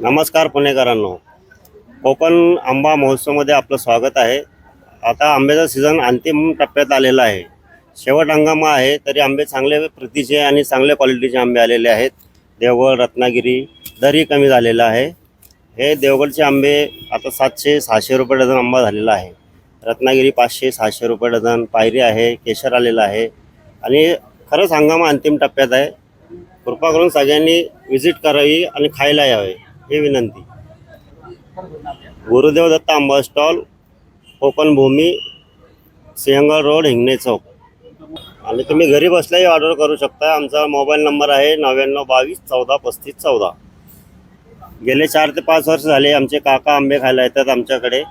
नमस्कार पुणेकरांनो. कोकण आंबा महोत्सवमध्ये आपलं स्वागत आहे. आता आंब्याचा सीझन अंतिम टप्प्यात आलेला आहे. शेवट हंगामा आहे तरी आंबे चांगले प्रतीचे आणि चांगल्या क्वालिटीचे आंबे आलेले आहेत. देवगड रत्नागिरी दरही कमी झालेला आहे. हे देवगडचे आंबे आता सातशे सहाशे रुपये डझन आंबा झालेला आहे. रत्नागिरी पाचशे सहाशे रुपये डझन पायरी आहे केशर आलेला आहे. आणि खरंच हंगामा अंतिम टप्प्यात आहे. कृपा करून सगळ्यांनी व्हिजिट करावी आणि खायला यावे. ही विनंती. गुरुदेव दत्त आंबा स्टॉल कोकण भूमी सिंहगड रोड हिंगणे चौक. आणि तुम्ही घरी बसल्याही ऑर्डर करू शकता. आमचा मोबाईल नंबर आहे नव्याण्णव बावीस चौदा पस्तीस चौदा. गेले चार ते पाच वर्ष झाले आमचे काका आंबे खायला येतात आमच्याकडे.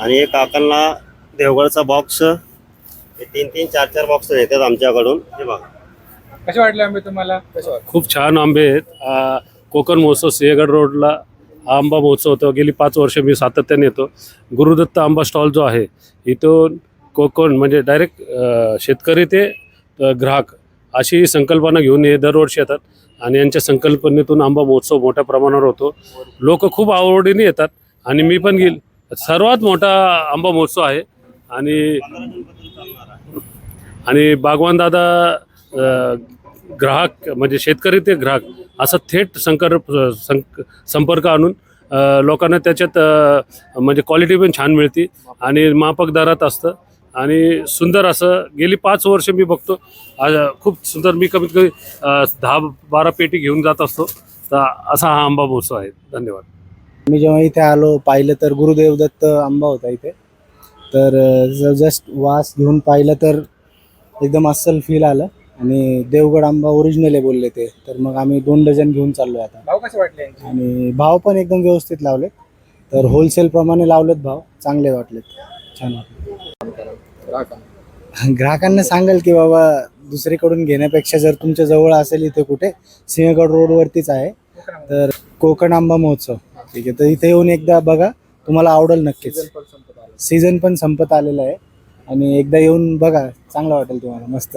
आणि हे काकांना देवगडचा बॉक्स हे तीन तीन चार चार बॉक्स येतात आमच्याकडून. हे बघा. कसे वाटले आंबे तुम्हाला? खूप छान आंबे आहेत. कोकण महोत्सव सिंहगड रोडला हा आंबा महोत्सव होतो. गेली पाच वर्ष मी सातत्याने येतो. गुरुदत्त आंबा स्टॉल जो आहे इथून कोकण म्हणजे डायरेक्ट शेतकरी ते ग्राहक अशी संकल्पना घेऊन हे दरवर्षी येतात आणि यांच्या संकल्पनेतून आंबा महोत्सव मोठ्या प्रमाणावर होतो. लोक खूप आवडीने येतात आणि मी पण गेल सर्वात मोठा आंबा महोत्सव आहे आणि आणि बागवान दादा ग्राहक म्हणजे शेतकरी ते ग्राहक असं थेट संकर संक संपर्क आणून लोकांना त्याच्यात म्हणजे क्वालिटी पण छान मिळते आणि मापक दरात असतं. आणि सुंदर असं गेली पाच वर्ष मी बघतो खूप सुंदर मी कमीत कमी दहा बारा पेटी घेऊन जात असतो. तर असा हा आंबा महोत्सव आहे. धन्यवाद. मी जेव्हा इथे आलो पाहिलं तर गुरुदेव दत्त आंबा होता इथे. तर जस्ट वास घेऊन पाहिलं तर एकदम अस्सल फील आलं. आणि देवगड आंबा ओरिजिनल आहे बोलले ते. तर मग आम्ही दोन डझन घेऊन चाललोय आता. भाव कसे वाटले? यांचे आणि भाव पण एकदम व्यवस्थित लावलेत तर होलसेल प्रमाणे लावलेत भाव. चांगले वाटलेत. छान वाटले. ग्राहकांना. सांगाल की बाबा दुसरीकडून घेण्यापेक्षा जर तुमच्या जवळ असेल इथे कुठे सिंहगड रोडवरतीच आहे. तर कोकण आंबा महोत्सव. ठीक आहे. तर इथे येऊन एकदा बघा तुम्हाला आवडेल नक्कीच. सीझन पण संपत आलं. सीझन पण संपत आलेला आहे. आणि एकदा येऊन बघा चांगलं वाटेल तुम्हाला. मस्त.